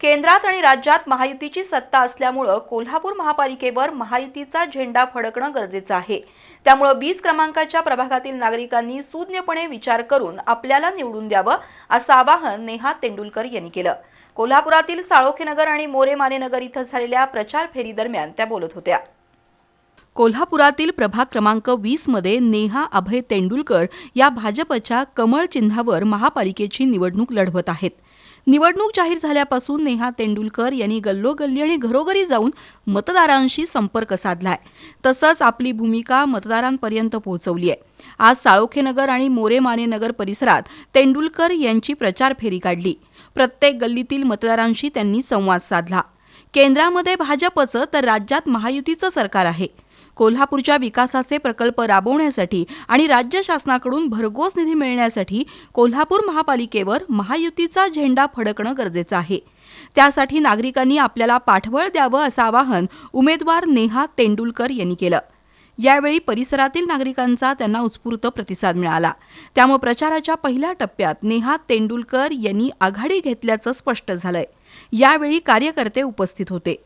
केंद्रात आणि राज्यात महायुतीची सत्ता असल्यामुळं कोल्हापूर महापालिकेवर महायुतीचा झेंडा फडकणं गरजेचं आहे. त्यामुळं बीस क्रमांकाच्या प्रभागातील नागरिकांनी सुज्ञपणे विचार करून आपल्याला निवडून द्यावं असं आवाहन नेहा तेंडुलकर यांनी केलं. कोल्हापुरातील साळोखेनगर आणि मोरेमानेनगर इथं झालेल्या प्रचार फेरीदरम्यान त्या बोलत होत्या. कोल्हापुरातील प्रभाग क्रमांक वीसमध्ये नेहा अभय तेंडुलकर या भाजपच्या कमळ चिन्हावर महापालिकेची निवडणूक लढवत आहेत. निवडणूक जाहीर झाल्यापासून नेहा तेंडुलकर यांनी गल्लोगल्ली आणि घरोघरी जाऊन मतदारांशी संपर्क साधलाय. तसंच आपली भूमिका मतदारांपर्यंत पोहोचवली आहे. आज साळोखेनगर आणि मोरेमानेनगर परिसरात तेंडुलकर यांची प्रचार फेरी काढली. प्रत्येक गल्लीतील मतदारांशी त्यांनी संवाद साधला. केंद्रामध्ये भाजपचं तर राज्यात महायुतीचं सरकार आहे. कोल्हापूरच्या विकासाचे प्रकल्प राबवण्यासाठी आणि राज्य शासनाकडून भरघोस निधी मिळण्यासाठी कोल्हापूर महापालिकेवर महायुतीचा झेंडा फडकणं गरजेचं आहे. त्यासाठी नागरिकांनी आपल्याला पाठबळ द्यावं असं आवाहन उमेदवार नेहा तेंडुलकर यांनी केलं. यावेळी परिसरातील नागरिकांचा त्यांना उत्स्फूर्त प्रतिसाद मिळाला. त्यामुळे प्रचाराच्या पहिल्या टप्प्यात नेहा तेंडुलकर यांनी आघाडी घेतल्याचं स्पष्ट झालंय. यावेळी कार्यकर्ते उपस्थित होते.